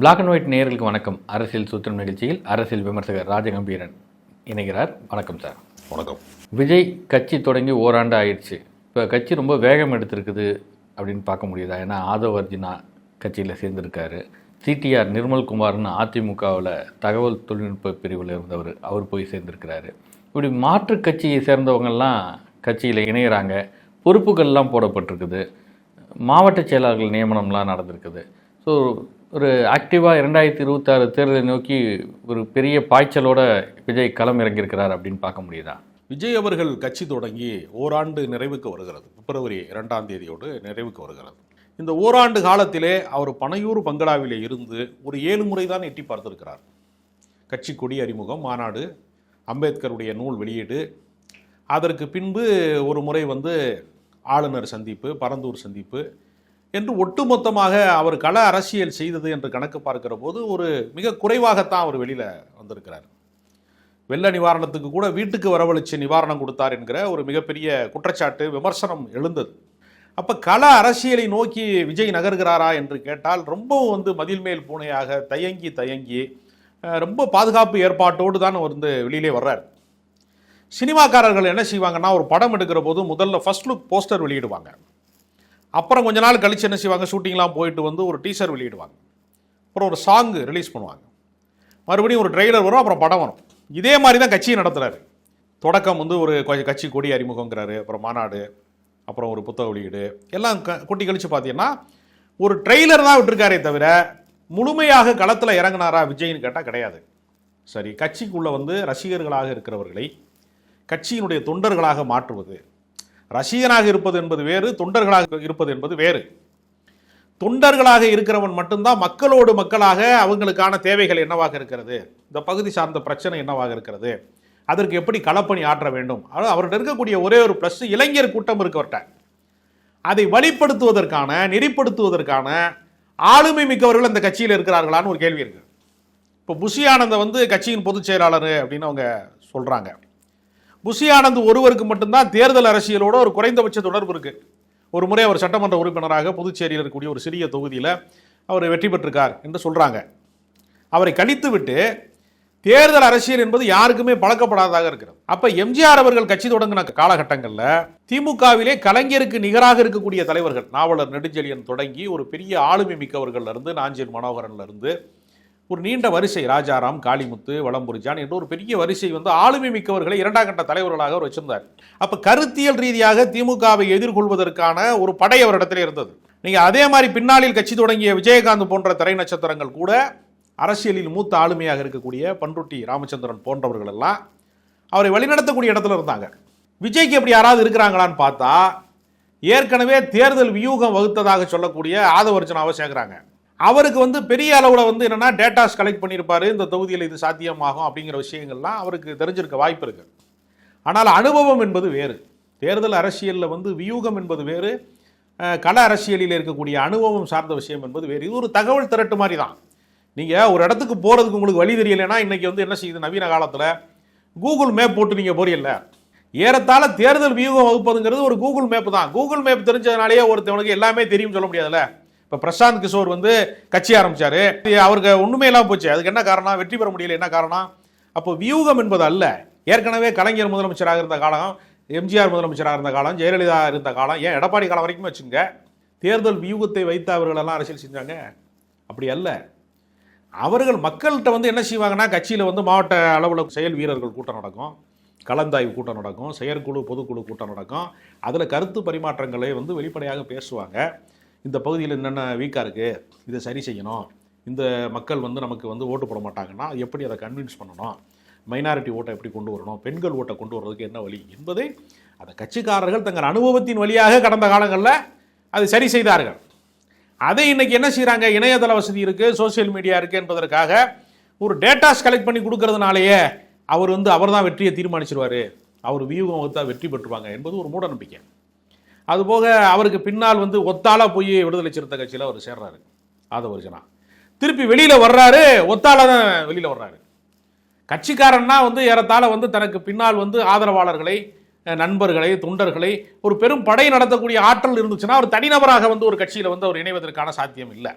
Black and white நேயர்களுக்கு வணக்கம். அரசியல் சூத்திரம் நிகழ்ச்சியில் அரசியல் விமர்சகர் ராஜகம்பீரன் இணைகிறார். வணக்கம் சார் வணக்கம். விஜய் கட்சி தொடங்கி ஓராண்டு ஆயிடுச்சு. இப்போ கட்சி ரொம்ப வேகம் எடுத்திருக்குது அப்படின்னு பார்க்க முடியுதா? ஏன்னா ஆதவ் அர்ஜுனா கட்சியில் சேர்ந்திருக்காரு. சிடிஆர் நிர்மல்குமார்னு அதிமுகவில் தகவல் தொழில்நுட்ப பிரிவில் இருந்தவர் அவர் போய் சேர்ந்திருக்கிறாரு. இப்படி மாற்று கட்சியை சேர்ந்தவங்கெல்லாம் கட்சியில் இணையிறாங்க. பொறுப்புகள்லாம் போடப்பட்டிருக்குது. மாவட்ட செயலாளர்கள் நியமனம்லாம் நடந்திருக்குது. ஸோ ஒரு ஆக்டிவாக இரண்டாயிரத்தி இருபத்தாறு தேர்தலை நோக்கி ஒரு பெரிய பாய்ச்சலோட விஜய் களம் இறங்கியிருக்கிறார் அப்படின்னு பார்க்க முடியுதா? விஜய் அவர்கள் கட்சி தொடங்கி ஓராண்டு நிறைவுக்கு வருகிறது. பிப்ரவரி இரண்டாம் தேதியோடு நிறைவுக்கு வருகிறது. இந்த ஓராண்டு காலத்திலே அவர் பனையூர் பங்களாவிலே இருந்து ஒரு ஏழு முறை தான் எட்டி பார்த்திருக்கிறார். கட்சி கொடி அறிமுகம் மாநாடு அம்பேத்கருடைய நூல் வெளியீடு. அதற்கு பின்பு ஒரு முறை வந்து ஆளுநர் சந்திப்பு பரந்தூர் சந்திப்பு என்று ஒட்டுமொத்தமாக அவர் கள அரசியல் செய்தது என்று கணக்கு பார்க்கிற போது ஒரு மிக குறைவாகத்தான் அவர் வெளியில் வந்திருக்கிறார். வெள்ள நிவாரணத்துக்கு கூட வீட்டுக்கு வரவழைச்சு நிவாரணம் கொடுத்தார் என்கிற ஒரு மிகப்பெரிய குற்றச்சாட்டு விமர்சனம் எழுந்தது. அப்போ கள அரசியலை நோக்கி விஜய் நகர்கிறாரா என்று கேட்டால் ரொம்பவும் வந்து மதில் மேல் பூனையாக தயங்கி தயங்கி ரொம்ப பாதுகாப்பு ஏற்பாட்டோடு தான் அவர் வந்து வெளியிலே வர்றார். சினிமாக்காரர்கள் என்ன செய்வாங்கன்னா ஒரு படம் எடுக்கிற போது முதல்ல ஃபர்ஸ்ட் லுக் போஸ்டர் வெளியிடுவாங்க. அப்புறம் கொஞ்ச நாள் கழிச்சு என்ன செய்வாங்க? ஷூட்டிங்லாம் போயிட்டு வந்து ஒரு டீசர் வெளியிடுவாங்க. அப்புறம் ஒரு சாங்கு ரிலீஸ் பண்ணுவாங்க. மறுபடியும் ஒரு ட்ரெய்லர் வரும் அப்புறம் படம் வரும். இதே மாதிரி தான் கட்சியை நடத்துகிறாரு தொடக்கம் வந்து ஒரு கொ- கட்சி கொடி அறிமுகங்கிறாரு அப்புறம் மாநாடு அப்புறம் ஒரு புத்தக வெளியீடு. எல்லாம் க குட்டி கழிச்சு பார்த்தீங்கன்னா ஒரு ட்ரெய்லர் தான் விட்டுருக்காரே தவிர முழுமையாக களத்தில் இறங்குனாரா விஜய்னு கேட்டால் கிடையாது. சரி கட்சிக்குள்ளே வந்து ரசிகர்களாக இருக்கிறவர்களை கட்சியினுடைய தொண்டர்களாக மாற்றுவது ரசிகனாக இருப்பது என்பது வேறு தொண்டர்களாக இருப்பது என்பது வேறு. தொண்டர்களாக இருக்கிறவன் மட்டும்தான் மக்களோடு மக்களாக அவங்களுக்கான தேவைகள் என்னவாக இருக்கிறது? இந்த பகுதி சார்ந்த பிரச்சனை என்னவாக இருக்கிறது? அதற்கு எப்படி களப்பணி ஆற்ற வேண்டும்? அது அவர்கிட்ட இருக்கக்கூடிய ஒரே ஒரு ப்ளஸ் இளைஞர் கூட்டம் இருக்கவர்கிட்ட அதை வழிப்படுத்துவதற்கான நெறிப்படுத்துவதற்கான ஆளுமை மிக்கவர்கள் அந்த கட்சியில் இருக்கிறார்களான்னு ஒரு கேள்வி இருக்கு. இப்போ புஷி ஆனந்த வந்து கட்சியின் பொதுச் செயலாளர் அப்படின்னு அவங்க சொல்கிறாங்க புஷி ஆனந்த் ஒருவருக்கு மட்டும்தான் தேர்தல் அரசியலோட ஒரு குறைந்தபட்ச தொடர்பு இருக்கு. ஒரு முறை அவர் சட்டமன்ற உறுப்பினராக புதுச்சேரியில் இருக்கக்கூடிய ஒரு சிறிய தொகுதியில் அவர் வெற்றி பெற்றிருக்கார் என்று சொல்றாங்க. அவரை கணித்துவிட்டு தேர்தல் அரசியல் என்பது யாருக்குமே பழக்கப்படாததாக இருக்கிறது. அப்ப எம்ஜிஆர் அவர்கள் கட்சி தொடங்கின காலகட்டங்களில் திமுகவிலே கலைஞருக்கு நிகராக இருக்கக்கூடிய தலைவர்கள் நாவலர் நெடுஞ்செழியன் தொடங்கி ஒரு பெரிய ஆளுமை மிக்கவர்கள் இருந்து நாஞ்சில் மனோகரன்ல இருந்து ஒரு நீண்ட வரிசை ராஜாராம் காளிமுத்து வளம்புரிஜான் என்ற ஒரு பெரிய வரிசை வந்து ஆளுமை மிக்கவர்களை இரண்டாம் கட்ட தலைவர்களாக அவர் வச்சிருந்தார். அப்போ கருத்தியல் ரீதியாக திமுகவை எதிர்கொள்வதற்கான ஒரு படை அவரிடத்தில் இருந்தது. நீங்கள் அதே மாதிரி பின்னாளில் கட்சி தொடங்கிய விஜயகாந்த் போன்ற திரை நட்சத்திரங்கள் கூட அரசியலில் மூத்த ஆளுமையாக இருக்கக்கூடிய பன்ருட்டி ராமச்சந்திரன் போன்றவர்கள் எல்லாம் அவரை வழிநடத்தக்கூடிய இடத்துல இருந்தாங்க. விஜய்க்கு எப்படி யாராவது இருக்கிறாங்களான்னு பார்த்தா ஏற்கனவே தேர்தல் வியூகம் வகுத்ததாக சொல்லக்கூடிய ஆதவர்ஜனாவை சேர்க்குறாங்க. அவருக்கு வந்து பெரிய அளவில் வந்து என்னென்னா டேட்டாஸ் கலெக்ட் பண்ணியிருப்பாரு இந்த தொகுதியில் இது சாத்தியமாகும் அப்படிங்கிற விஷயங்கள்லாம் அவருக்கு தெரிஞ்சிருக்க வாய்ப்பு இருக்குது ஆனால் அனுபவம் என்பது வேறு. தேர்தல் அரசியலில் வந்து வியூகம் என்பது வேறு. கள அரசியலில் இருக்கக்கூடிய அனுபவம் சார்ந்த விஷயம் என்பது வேறு. இது ஒரு தகவல் திரட்டு மாதிரி தான். நீங்கள் ஒரு இடத்துக்கு போகிறதுக்கு உங்களுக்கு வழி தெரியலைன்னா இன்றைக்கி வந்து என்ன செய்யுது? நவீன காலத்தில் கூகுள் மேப் போட்டு நீங்கள் போறீல்ல ஏறத்தாழ தேர்தல் வியூகம் வகுப்பதுங்கிறது ஒரு கூகுள் மேப் தான். கூகுள் மேப் தெரிஞ்சதுனாலேயே ஒருத்தவனுக்கு எல்லாமே தெரியும் சொல்ல முடியாதுல்ல? இப்போ பிரசாந்த் கிஷோர் வந்து கட்சி ஆரம்பித்தார் அவருக்கு ஒன்றுமே இல்லாமல் போச்சு. அதுக்கு என்ன காரணம்? வெற்றி பெற முடியல. என்ன காரணம்? அப்போ வியூகம் என்பது அல்ல. ஏற்கனவே கலைஞர் முதலமைச்சராக இருந்த காலம் எம்ஜிஆர் முதலமைச்சராக இருந்த காலம் ஜெயலலிதா இருந்த காலம் ஏன் எடப்பாடி காலம் வரைக்கும் வச்சுங்க. தேர்தல் வியூகத்தை வைத்து அவர்களெல்லாம் அரசியல் செஞ்சாங்க. அப்படி அல்ல. அவர்கள் மக்கள்கிட்ட வந்து என்ன செய்வாங்கன்னா கட்சியில் வந்து மாவட்ட அளவில் செயல் வீரர்கள் கூட்டம் நடக்கும். கலந்தாய்வு கூட்டம் நடக்கும். செயற்குழு பொதுக்குழு கூட்டம் நடக்கும். அதில் கருத்து பரிமாற்றங்களை வந்து வெளிப்படையாக பேசுவாங்க. இந்த பகுதியில் என்னென்ன வீக்காக இருக்குது இதை சரி செய்யணும். இந்த மக்கள் வந்து நமக்கு வந்து ஓட்டு போட மாட்டாங்கன்னா எப்படி அதை கன்வின்ஸ் பண்ணணும்? மைனாரிட்டி ஓட்டை எப்படி கொண்டு வரணும்? பெண்கள் ஓட்டை கொண்டு வர்றதுக்கு என்ன வழி? என்பதை அந்த கட்சிக்காரர்கள் தங்கள் அனுபவத்தின் வழியாக கடந்த காலங்களில் அதை சரி செய்தார்கள். அதை இன்றைக்கி என்ன செய்கிறாங்க இணையதள வசதி இருக்குது சோஷியல் மீடியா இருக்குது என்பதற்காக ஒரு டேட்டாஸ் கலெக்ட் பண்ணி கொடுக்கறதுனாலேயே அவர் வந்து அவர் தான் வெற்றியை தீர்மானிச்சிருவார். அவர் வியூகம் வகுத்தா வெற்றி பெற்றுவாங்க என்பது ஒரு மூட நம்பிக்கை அதுபோக அவருக்கு பின்னால் வந்து ஒத்தால போய் விடுதலை சிறுத்தை கட்சியில் அவர் சேர்றாரு. ஆதவர்ஜனா திருப்பி வெளியில் வர்றாரு ஒத்தாளா தான் வெளியில் வர்றாரு. கட்சிக்காரன்னா வந்து ஏறத்தாழ வந்து தனக்கு பின்னால் வந்து ஆதரவாளர்களை நண்பர்களை தொண்டர்களை ஒரு பெரும் படை நடத்தக்கூடிய ஆற்றல் இருந்துச்சுன்னா அவர் தனிநபராக வந்து ஒரு கட்சியில் வந்து அவர் இணைவதற்கான சாத்தியம் இல்லை.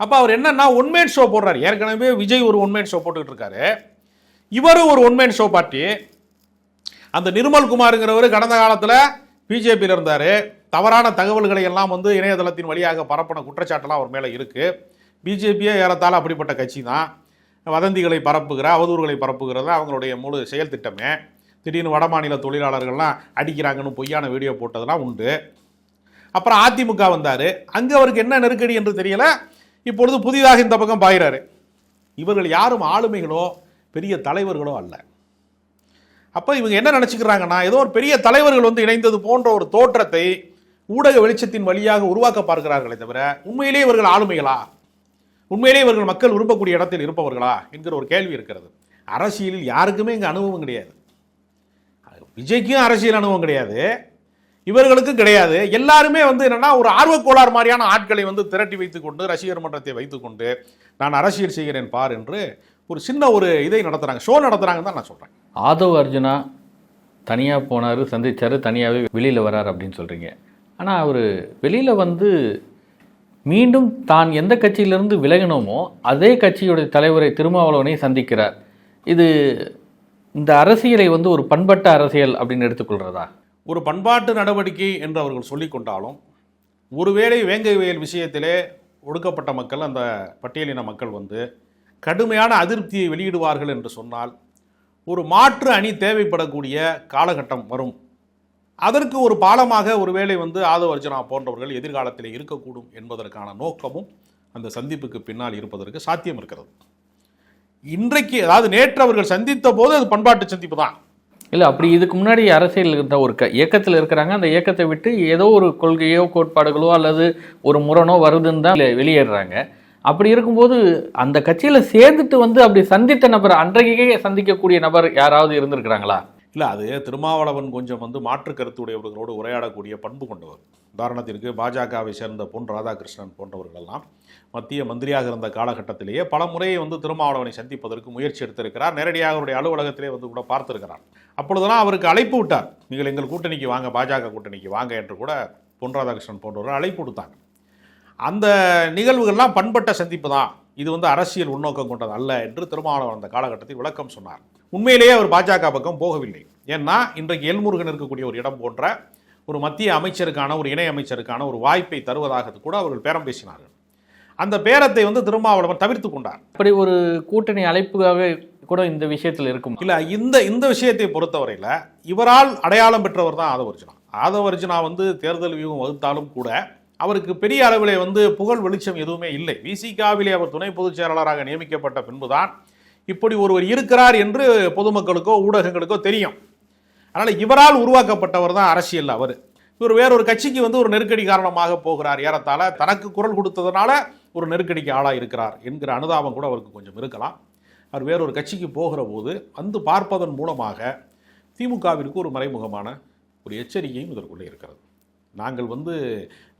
அப்போ அவர் என்னன்னா ஒன்மேன் ஷோ போடுறாரு. ஏற்கனவே விஜய் ஒரு ஒன்மேன் ஷோ போட்டுக்கிட்டு இருக்காரு. இவரும் ஒரு ஒன்மேன் ஷோ பார்ட்டி அந்த நிர்மல் குமாருங்கிறவர் கடந்த காலத்தில் பிஜேபியில் இருந்தார். தவறான தகவல்களை எல்லாம் வந்து இணையதளத்தின் வழியாக பரப்பின குற்றச்சாட்டெல்லாம் அவர் மேலே இருக்குது பிஜேபியே ஏறத்தாழ அப்படிப்பட்ட கட்சி தான். வதந்திகளை பரப்புகிற அவதூறுகளை பரப்புகிறது அவங்களுடைய முழு செயல் திட்டமே. திடீர்னு வடமாநில தொழிலாளர்கள்லாம் அடிக்கிறாங்கன்னு பொய்யான வீடியோ போட்டதெல்லாம் உண்டு. அப்புறம் அதிமுக வந்தார். அங்கே அவருக்கு என்ன நெருக்கடி என்று தெரியல. இப்பொழுது புதிதாக இந்த பக்கம் பாயிறாரு. இவர்கள் யாரும் ஆளுமைகளோ பெரிய தலைவர்களோ அல்ல. அப்போ இவங்க என்ன நினச்சிக்கிறாங்கன்னா ஏதோ ஒரு பெரிய தலைவர்கள் வந்து இணைந்தது போன்ற ஒரு தோற்றத்தை ஊடக வெளிச்சத்தின் வழியாக உருவாக்க பார்க்கிறார்களே தவிர உண்மையிலே இவர்கள் ஆளுமைகளா? உண்மையிலே இவர்கள் மக்கள் விரும்பக்கூடிய இடத்தில் இருப்பவர்களா? என்கிற ஒரு கேள்வி இருக்கிறது. அரசியலில் யாருக்குமே இங்கே அனுபவம் கிடையாது. விஜய்க்கும் அரசியல் அனுபவம் கிடையாது. இவர்களுக்கும் கிடையாது. எல்லாருமே வந்து என்னன்னா ஒரு ஆர்வக்கோளாறு மாதிரியான ஆட்களை வந்து திரட்டி வைத்துக்கொண்டு ரசிகர் மன்றத்தை வைத்துக்கொண்டு நான் அரசியல் செய்கிறேன் பார் என்று ஒரு சின்ன ஒரு இதை நடத்துகிறாங்க ஷோ நடத்துகிறாங்கன்னு தான் நான் சொல்கிறேன் ஆதவ் அர்ஜுனா தனியாக போனார் சந்தித்தார் தனியாகவே வெளியில் வரார் அப்படின்னு சொல்கிறீங்க ஆனால் அவர் வெளியில் வந்து மீண்டும் தான் எந்த கட்சியிலிருந்து விலகினோமோ அதே கட்சியுடைய தலைவரை திருமாவளவனை சந்திக்கிறார். இது இந்த அரசியலை வந்து ஒரு பண்பட்ட அரசியல் அப்படின்னு எடுத்துக்கொள்கிறதா ஒரு பண்பாட்டு நடவடிக்கை என்று அவர்கள் சொல்லிக்கொண்டாலும் ஒருவேளை வேங்கை வயல் விஷயத்திலே ஒடுக்கப்பட்ட மக்கள் அந்த பட்டியலின மக்கள் வந்து கடுமையான அதிருப்தியை வெளியிடுவார்கள் என்று சொன்னால் ஒரு மாற்று அணி தேவைப்படக்கூடிய காலகட்டம் வரும். அதற்கு ஒரு பாலமாக ஒருவேளை வந்து ஆதவ அர்ஜுனா போன்றவர்கள் எதிர்காலத்தில் இருக்கக்கூடும் என்பதற்கான நோக்கமும் அந்த சந்திப்புக்கு பின்னால் இருப்பதற்கு சாத்தியம் இருக்கிறது. இன்றைக்கு அதாவது நேற்று அவர்கள் சந்தித்த போது அது பண்பாட்டு சந்திப்பு தான். இல்லை அப்படி இதுக்கு முன்னாடி அரசியல் இருந்த ஒரு க இயக்கத்தில் இருக்கிறாங்க. அந்த இயக்கத்தை விட்டு ஏதோ ஒரு கொள்கையோ கோட்பாடுகளோ அல்லது ஒரு முரணோ வருதுன்னு தான் வெளியேறுறாங்க. அப்படி இருக்கும்போது அந்த கட்சியில் சேர்ந்துட்டு வந்து அப்படி சந்தித்த நபர் அன்றைக்கே சந்திக்கக்கூடிய நபர் யாராவது இருந்திருக்கிறாங்களா? இல்லை அது திருமாவளவன் கொஞ்சம் வந்து மாற்று கருத்துடையவர்களோடு உரையாடக்கூடிய பண்பு கொண்டவர். உதாரணத்திற்கு பாஜகவை சேர்ந்த பொன் ராதாகிருஷ்ணன் போன்றவர்களெல்லாம் மத்திய மந்திரியாக இருந்த காலகட்டத்திலேயே பல முறையை வந்து திருமாவளவனை சந்திப்பதற்கு முயற்சி எடுத்திருக்கிறார். நேரடியாக அவருடைய அலுவலகத்திலே வந்து கூட பார்த்திருக்கிறார். அப்பொழுதெல்லாம் அவருக்கு அழைப்பு விட்டார். நீங்கள் எங்கள் கூட்டணிக்கு வாங்க பாஜக கூட்டணிக்கு வாங்க என்று கூட பொன் ராதாகிருஷ்ணன் போன்றவர்கள் அழைப்பு கொடுத்தாங்க அந்த நிகழ்வுகள்லாம் பண்பட்ட சந்திப்பு தான். இது வந்து அரசியல் உள்நோக்கம் கொண்டது அல்ல என்று திருமாவளவன் அந்த காலகட்டத்தில் விளக்கம் சொன்னார். உண்மையிலேயே அவர் பாஜக பக்கம் போகவில்லை. ஏன்னா இன்றைக்கு எல்முருகன் இருக்கக்கூடிய ஒரு இடம் போன்ற ஒரு மத்திய அமைச்சருக்கான ஒரு இணை அமைச்சருக்கான ஒரு வாய்ப்பை தருவதாக கூட அவர்கள் பேரம் பேசினார்கள். அந்த பேரத்தை வந்து திருமாவளவன் தவிர்த்து கொண்டார். அப்படி ஒரு கூட்டணி அழைப்புக்காக கூட இந்த விஷயத்தில் இருக்கும். இல்ல இந்த இந்த விஷயத்தை பொறுத்தவரையில இவரால் அடையாளம் பெற்றவர் தான் ஆதவர்ஜுனா ஆதவர்ஜுனா வந்து தேர்தல் வியூகம் வகுத்தாலும் கூட அவருக்கு பெரிய அளவில் வந்து புகழ் வெளிச்சம் எதுவுமே இல்லை. விசிகாவிலே அவர் துணை பொதுச் செயலாளராக நியமிக்கப்பட்ட பின்புதான் இப்படி ஒருவர் இருக்கிறார் என்று பொதுமக்களுக்கோ ஊடகங்களுக்கோ தெரியும். அதனால் இவரால் உருவாக்கப்பட்டவர் தான் அரசியல் அவர். இவர் வேறொரு கட்சிக்கு வந்து ஒரு நெருக்கடி காரணமாக போகிறார். ஏறத்தாழ தனக்கு குரல் கொடுத்ததுனால ஒரு நெருக்கடிக்கு ஆளாக இருக்கிறார் என்கிற அனுதாபம் கூட அவருக்கு கொஞ்சம் இருக்கலாம். அவர் வேறொரு கட்சிக்கு போகிற போது வந்து பார்ப்பதன் மூலமாக திமுகவிற்கு ஒரு மறைமுகமான ஒரு எச்சரிக்கையும் இதற்குள்ளே இருக்கிறது. நாங்கள் வந்து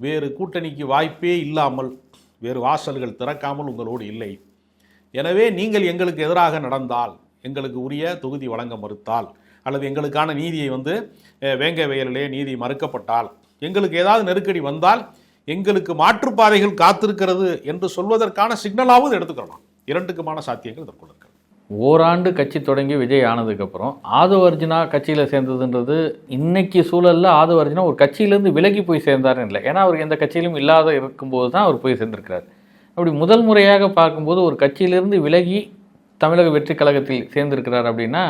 வேறு கூட்டணிக்கு வாய்ப்பே இல்லாமல் வேறு வாசல்கள் திறக்காமல் உங்களோடு இல்லை. எனவே நீங்கள் எங்களுக்கு எதிராக நடந்தால் எங்களுக்கு உரிய தொகுதி வழங்க மறுத்தால் அல்லது எங்களுக்கான நீதியை வந்து வேங்க வேங்கை வயலிலே நீதி மறுக்கப்பட்டால் எங்களுக்கு ஏதாவது நெருக்கடி வந்தால் எங்களுக்கு மாற்றுப்பாதைகள் காத்திருக்கிறது என்று சொல்வதற்கான சிக்னலாவது எடுத்துக்கலாம் இரண்டுக்குமான சாத்தியங்கள் இதற்குள்ள ஓராண்டு கட்சி தொடங்கி விஜய் ஆனதுக்கப்புறம் ஆதவ அர்ஜுனா கட்சியில் சேர்ந்ததுன்றது இன்னைக்கு சூழலில் ஆதவ அர்ஜுனா ஒரு கட்சியிலேருந்து விலகி போய் சேர்ந்தாருன்னு இல்லை. ஏன்னா அவர் எந்த கட்சியிலும் இல்லாத இருக்கும்போது தான் அவர் போய் சேர்ந்திருக்கிறார். அப்படி முதல் முறையாக பார்க்கும்போது ஒரு கட்சியிலிருந்து விலகி தமிழக வெற்றி கழகத்தில் சேர்ந்திருக்கிறார் அப்படின்னா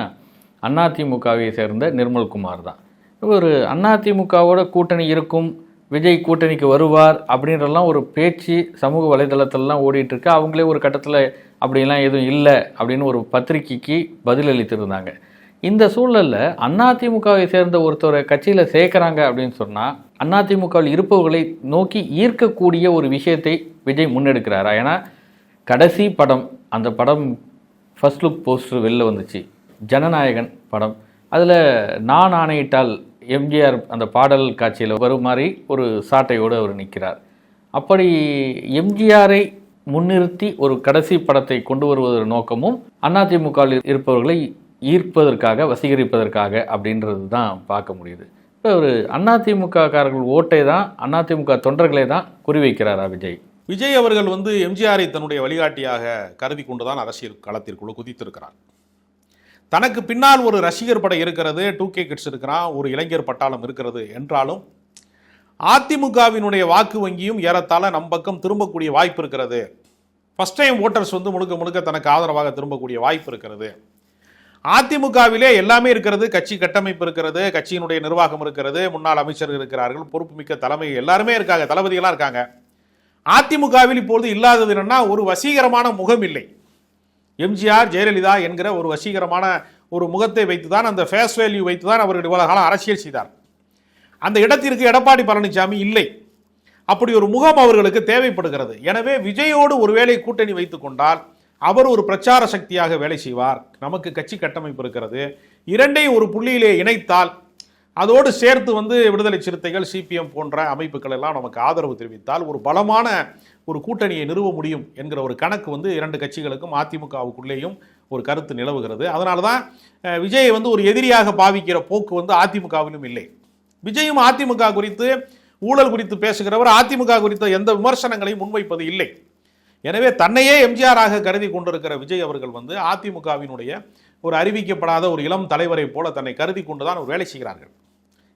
அதிமுகவை சேர்ந்த நிர்மல்குமார் தான். ஒரு அதிமுகவோட கூட்டணி இருக்கும். விஜய் கூட்டணிக்கு வருவார் அப்படின்றலாம் ஒரு பேச்சு சமூக வலைதளத்திலலாம் ஓடிட்டுருக்கு. அவங்களே ஒரு கட்டத்தில் அப்படிலாம் எதுவும் இல்லை அப்படின்னு ஒரு பத்திரிகைக்கு பதிலளித்திருந்தாங்க. இந்த சூழலில் அதிமுகவை சேர்ந்த ஒருத்தரை கட்சியில் சேர்க்குறாங்க அப்படின்னு சொன்னால் அதிமுகவில் இருப்பவர்களை நோக்கி ஈர்க்கக்கூடிய ஒரு விஷயத்தை விஜய் முன்னெடுக்கிறாரா? ஏன்னா கடைசி படம் அந்த படம் ஃபர்ஸ்ட் லுக் போஸ்டர் வெளில வந்துச்சு. ஜனநாயகன் படம். அதில் நான் ஆணையிட்டால் எம்ஜிஆர் அந்த பாடல் காட்சியில் வரும் மாதிரி ஒரு சாட்டையோடு அவர் நிற்கிறார். அப்படி எம்ஜிஆரை முன்னிறுத்தி ஒரு கடைசி படத்தை கொண்டு வருவதற்கு நோக்கமும் அதிமுகவில் இருப்பவர்களை ஈர்ப்பதற்காக வசீகரிப்பதற்காக அப்படின்றது தான் பார்க்க முடியுது. இப்போ ஒரு அதிமுகக்காரர்கள் ஓட்டை தான் அதிமுக தொண்டர்களை தான் குறிவைக்கிறாரா விஜய்? விஜய் அவர்கள் வந்து எம்ஜிஆரை தன்னுடைய வழிகாட்டியாக கருதி கொண்டுதான் அரசியல் களத்திற்குள்ளே குதித்திருக்கிறார். தனக்கு பின்னால் ஒரு ரசிகர் படை இருக்கிறது டூ கே கிட்ஸ் இருக்கிறான் ஒரு இளைஞர் பட்டாளம் இருக்கிறது என்றாலும் அதிமுகவினுடைய வாக்கு வங்கியும் ஏறத்தாழ நம் பக்கம் திரும்பக்கூடிய வாய்ப்பு இருக்கிறது. ஃபர்ஸ்ட் டைம் ஓட்டர்ஸ் வந்து முழுக்க முழுக்க தனக்கு ஆதரவாக திரும்பக்கூடிய வாய்ப்பு இருக்கிறது. அதிமுகவிலே எல்லாமே இருக்கிறது கட்சி கட்டமைப்பு இருக்கிறது கட்சியினுடைய நிர்வாகம் இருக்கிறது முன்னாள் அமைச்சர்கள் இருக்கிறார்கள் பொறுப்புமிக்க தலைமை எல்லாருமே இருக்காங்க தளபதிகளாக இருக்காங்க. அதிமுகவில் இப்பொழுது இல்லாதது என்னன்னா ஒரு வசீகரமான முகம் இல்லை எம்ஜிஆர் ஜெயலலிதா என்கிற ஒரு வசீகரமான ஒரு முகத்தை வைத்து தான் அந்த ஃபேஸ் வேல்யூ வைத்துதான் அவர்கள் இவ்வளவு காலம் அரசியல் செய்தார் அந்த இடத்திற்கு எடப்பாடி பழனிசாமி இல்லை. அப்படி ஒரு முகம் அவர்களுக்கு தேவைப்படுகிறது. எனவே விஜயோடு ஒருவேளை கூட்டணி வைத்துக் கொண்டால் அவர் ஒரு பிரச்சார சக்தியாக வேலை செய்வார். நமக்கு கட்சி கட்டமைப்பு இருக்கிறது. இரண்டையும் ஒரு புள்ளியிலே இணைத்தால் அதோடு சேர்த்து வந்து விடுதலை சிறுத்தைகள் சிபிஎம் போன்ற அமைப்புகள் எல்லாம் நமக்கு ஆதரவு தெரிவித்தால் ஒரு பலமான ஒரு கூட்டணியை நிறுவ முடியும் என்கிற ஒரு கணக்கு வந்து இரண்டு கட்சிகளுக்கும் அதிமுகவுக்குள்ளேயும் ஒரு கருத்து நிலவுகிறது. அதனால தான் விஜயை வந்து ஒரு எதிரியாக பாவிக்கிற போக்கு வந்து அதிமுகவிலும் இல்லை. விஜயும் அதிமுக குறித்து ஊழல் குறித்து பேசுகிறவர் அதிமுக குறித்த எந்த விமர்சனங்களையும் முன்வைப்பது இல்லை. எனவே தன்னையே எம்ஜிஆராக கருதி கொண்டிருக்கிற விஜய் அவர்கள் வந்து அதிமுகவினுடைய ஒரு அறிவிக்கப்படாத ஒரு இளம் தலைவரை போல தன்னை கருதி கொண்டுதான் ஒரு வேலை செய்கிறார்கள்.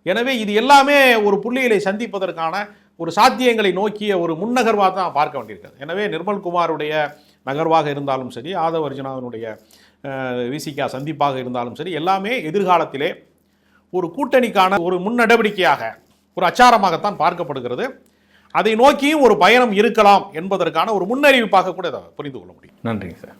எனவே இது எல்லாமே ஒரு புள்ளிகளை சந்திப்பதற்கான ஒரு சாத்தியங்களை நோக்கிய ஒரு முன்னகர்வாக தான் பார்க்க வேண்டியிருக்கிறது. எனவே நிர்மல்குமாருடைய நகர்வாக இருந்தாலும் சரி ஆதவ அர்ஜுனாவினுடைய விசிகா சந்திப்பாக இருந்தாலும் சரி எல்லாமே எதிர்காலத்திலே ஒரு கூட்டணிக்கான ஒரு முன் நடவடிக்கையாக ஒரு அச்சாரமாகத்தான் பார்க்கப்படுகிறது. அதை நோக்கியும் ஒரு பயணம் இருக்கலாம் என்பதற்கான ஒரு முன்னறிவிப்பாக கூட இதை புரிந்து கொள்ள முடியும். நன்றிங்க சார்.